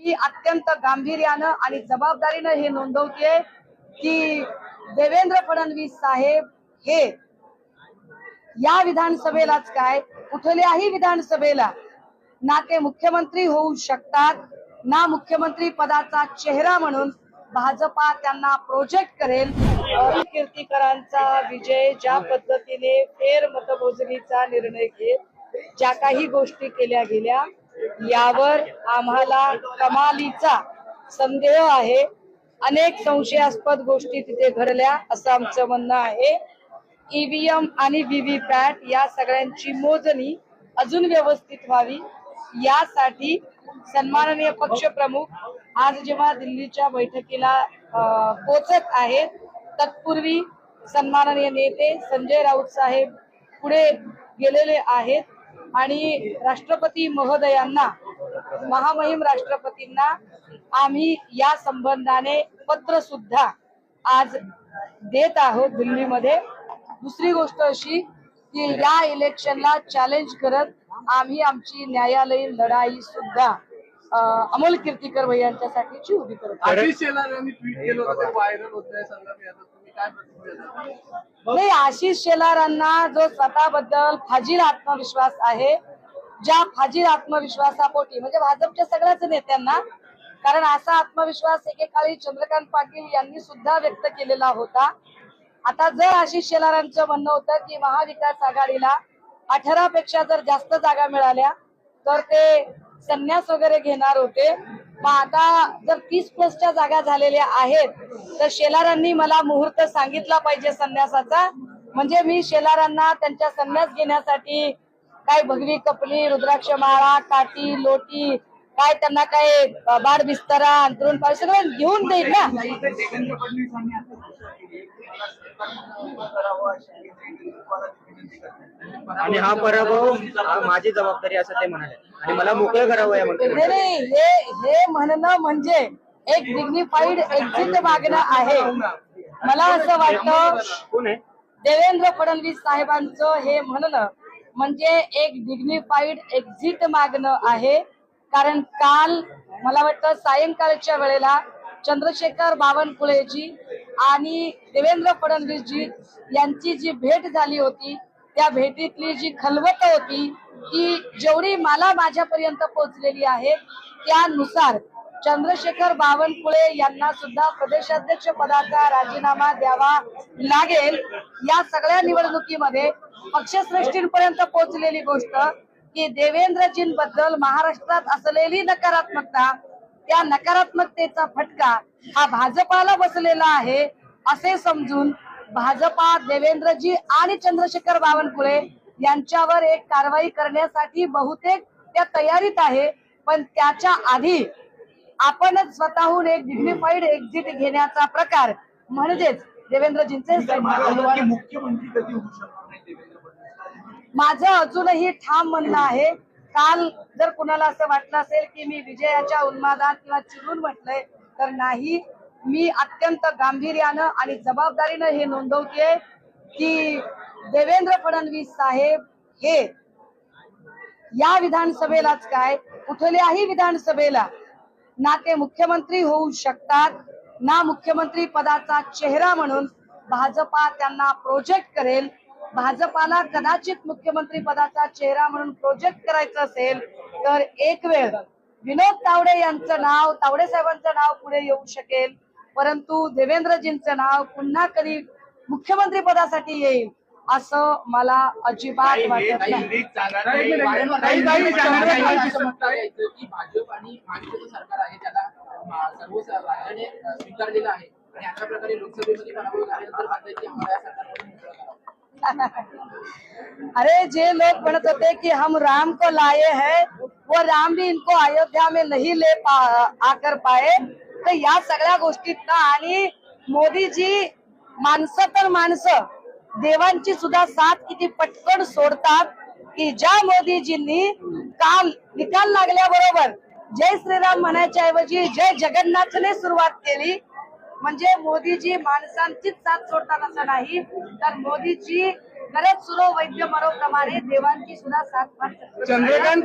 मी अत्यंत गांभीर्यानं आणि जबाबदारीनं हे नोंदवते की देवेंद्र फडणवीस साहेब हे या विधानसभेलाच काय कुठल्याही विधानसभेला ना ते मुख्यमंत्री होऊ शकतात ना मुख्यमंत्री पदाचा चेहरा म्हणून भाजपा त्यांना प्रोजेक्ट करेल. कीर्तीकरांचा विजय ज्या पद्धतीने फेर मतमोजणीचा निर्णय घेत ज्या काही गोष्टी केल्या गेल्या यावर आम्हाला कमालीचा संदेह आहे. अनेक संशयास्पद गोष्टी तिथे घडल्या असं आमचं म्हणणं आहे. ईव्हीएम आणि व्हीव्हीपॅट या सगळ्यांची मोजणी अजून व्यवस्थित व्हावी. यासाठी सन्माननीय पक्षप्रमुख आज जेव्हा दिल्लीच्या बैठकीला पोचत आहेत तत्पूर्वी सन्माननीय नेते संजय राऊत साहेब पुढे गेलेले आहेत. आणि राष्ट्रपती महोदयांना महामहिम राष्ट्रपतींना आम्ही या संबंधाने पत्र सुद्धा आज देत आहोत दिल्लीमध्ये. दुसरी गोष्ट अशी की या इलेक्शनला चॅलेंज करत आम्ही आमची न्यायालयीन लढाई सुद्धा अमोल कीर्तीकर भैयांच्यासाठीची उभी करतो ट्विट केलं होतं व्हायरल होत नाही आशिष शेलारांना जो स्वतःबद्दल फाजील आत्मविश्वास आहे ज्या फाजील आत्मविश्वासापोटी म्हणजे भाजपच्या सगळ्याच नेत्यांना कारण असा आत्मविश्वास एकेकाळी चंद्रकांत पाटील यांनी सुद्धा व्यक्त केलेला होता. आता जर आशिष शेलारांचं म्हणणं होतं की महाविकास आघाडीला अठरा पेक्षा जर जास्त जागा मिळाल्या तर ते संन्यास वगैरे घेणार होते. मग आता जर तीस प्लसच्या जागा झालेल्या आहेत तर शेलारांनी मला मुहूर्त सांगितला पाहिजे संन्यासाचा. म्हणजे मी शेलारांना त्यांच्या संन्यास घेण्यासाठी काय भगवी कपली रुद्राक्ष माळा काठी लोटी काय त्यांना काय अ, बाड बिस्तरा अंतरून पाय सगळं घेऊन देईल ना. आणि हा पराभव माझी जबाबदारी असं ते म्हणाले. आणि मला मोकळं करावं या नाही हे हे म्हणणं म्हणजे एक डिग्निफाईड एक्झिट मागणं आहे. मला असं वाटतं कोण आहे? देवेंद्र फडणवीस साहेबांचं हे म्हणणं म्हणजे एक डिग्निफाईड एक्झिट मागणं आहे. कारण काल मला वाटतं सायंकाळच्या वेळेला चंद्रशेखर बावनकुळेजी आणि देवेंद्र फडणवीसजी यांची जी भेट झाली होती त्या भेटीतली जी खलबत होती ती जेवढी मला माझ्यापर्यंत पोहोचलेली आहे त्यानुसार चंद्रशेखर बावनकुळे यांना सुद्धा प्रदेशाध्यक्ष पदाचा राजीनामा द्यावा लागेल. या सगळ्या निवडणुकीमध्ये पक्षश्रेष्ठींपर्यंत पोहोचलेली गोष्ट की देवेंद्रजींबद्दल महाराष्ट्रात असलेली नकारात्मकता त्या नकारात्मकतेचा फटका हा भाजपाला बसलेला आहे असे समजून भाजपा देवेंद्रजी आणि चंद्रशेखर बावनकुळे यांच्यावर एक कारवाई करण्यासाठी बहुतेक त्या तयारीत आहे पण त्याच्या आधी आपणच स्वतःहून एक डिग्निफाईड एक्झिट घेण्याचा प्रकार म्हणजेच देवेंद्रजींचे मुख्यमंत्री कधी होऊ माझं अजूनही ठाम म्हणणं आहे काल जर कुणाला असं वाटलं असेल की मी विजयाच्या उन्मादात किंवा चिरून म्हटलंय तर नाही. मी अत्यंत गांभीर्यानं आणि जबाबदारीनं हे नोंदवते की देवेंद्र फडणवीस साहेब हे या विधानसभेलाच काय कुठल्याही विधानसभेला ना ते मुख्यमंत्री होऊ शकतात ना मुख्यमंत्री पदाचा चेहरा म्हणून भाजपा त्यांना प्रोजेक्ट करेल भाजपाला कदाचित मुख्यमंत्री पदाचा चेहरा म्हणून प्रोजेक्ट करायचं असेल तर एक वेळ विनोद तावडे यांचं नाव तावडे साहेबांचं नाव पुढे येऊ शकेल परंतु देवेंद्रजींचं नाव पुन्हा कधी मुख्यमंत्री पदासाठी येईल असं मला अजिबात वाटत नाही भाजप आणि महायुतीचं सरकार आहे त्याला सर्व राज्याने स्वीकारलेलं आहे आणि अशा प्रकारे लोकसभेमध्ये पराभव झाल्यानंतर सरकारकडून. अरे जे लोग म्हणत होते कि हम राम को लाए हैं वो राम भी इनको अयोध्या में नहीं ले पा आकर पाए। तर या सगळ्या गोष्टीत आणि मोदीजी माणसं तर माणसं देवांची सुद्धा साथ किती पटकन सोडतात की ज्या मोदीजींनी काल निकाल लागल्याबरोबर जय श्रीराम म्हणायच्या ऐवजी जय जगन्नाथने सुरुवात केली. म्हणजे मोदीजी माणसांचीच साथ सोडतात असं नाही. तर मोदीजी गरज सुरो वैद्य मरो प्रमाणे देवांची सुद्धा साथ चंद्रकांत